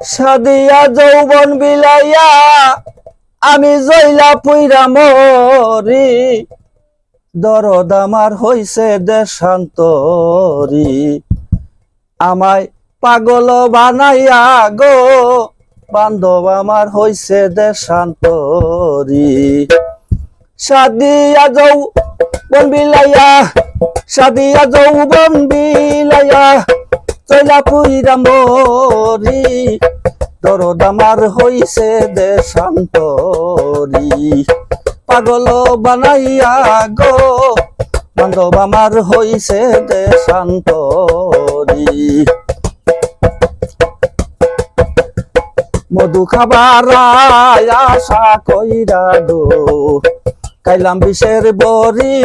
সাদিয়া যৌবন বিলাইয়া আমি জইলা পুইরা মরি। দরদ আমার হইছে দেশান্তরি। আমায় পাগল বানাইয়া গো, বান্ধব আমার হইছে দেশান্তরি। সাদিয়া যৌ বন বিলাইয়া, সাদিয়া যৌবন বিলাইয়া চলা পুইরা মরি। দরদ আমার হইছে দেশান্তরি। পাগল বানাইয়া গো, বান্ধব আমার হইছে দেশান্তরি। মধু খাবার আশা কইরা গো কাইলাম বিষের বরি।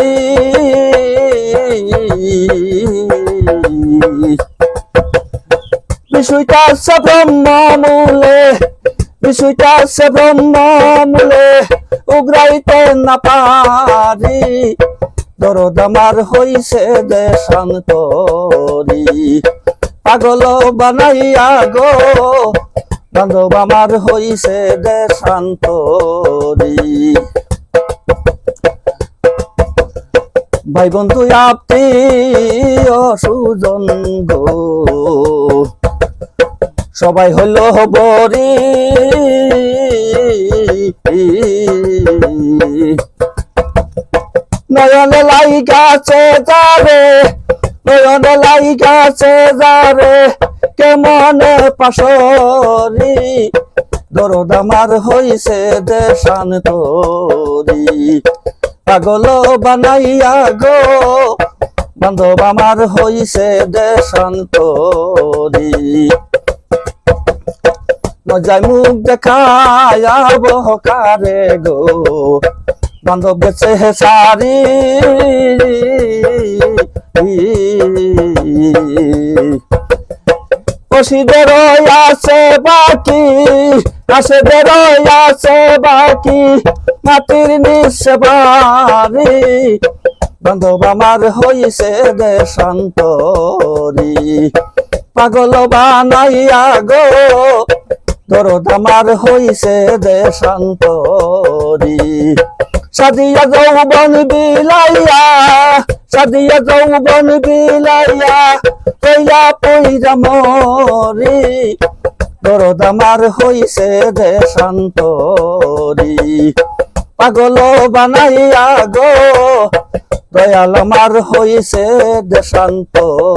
বিষয়টা আছে ব্রহ্মমূলে বিষয়টা আছে ব্রহ্মমূলে উগ্রাইতে না পারি। দরদ আমার হইছে দেশান্তরি পাগল বানাইয়া গো, বান্ধব আমার হইছে দেশান্তরি ভাই বন্ধু, আপনি অসুজন গো। সবাই হলো বরি নয়নে লাইগাছে যাবে, নয়নে লাইগাছে যাবে, কেমন পাশরি? দরদ আমার হইছে দেশান্তরি পাগল বানাইয়া গো, বান্ধব আমার হইছে দেশান্তরি মজায় মুখ দেখায়া বহকারে গো। বান্ধব গেছে সারি। পশিদের আছে বাকি। আশেদের আছে বাকি। মাটির নিচে বাড়ি। বান্ধব আমার হইছে দেশান্তরি। পাগল বানাইয়া গো। দরদ আমার হইছে দেশান্তরি সাদিয়া যৌবন বিলাইয়া সাদিয়া যৌবন বিলাইয়া, কইয়া পইরা মরি। দরদ আমার হইছে দেশান্তরি পাগল বানাইয়া গো, দয়াল আমার হইছে দেশান্তরি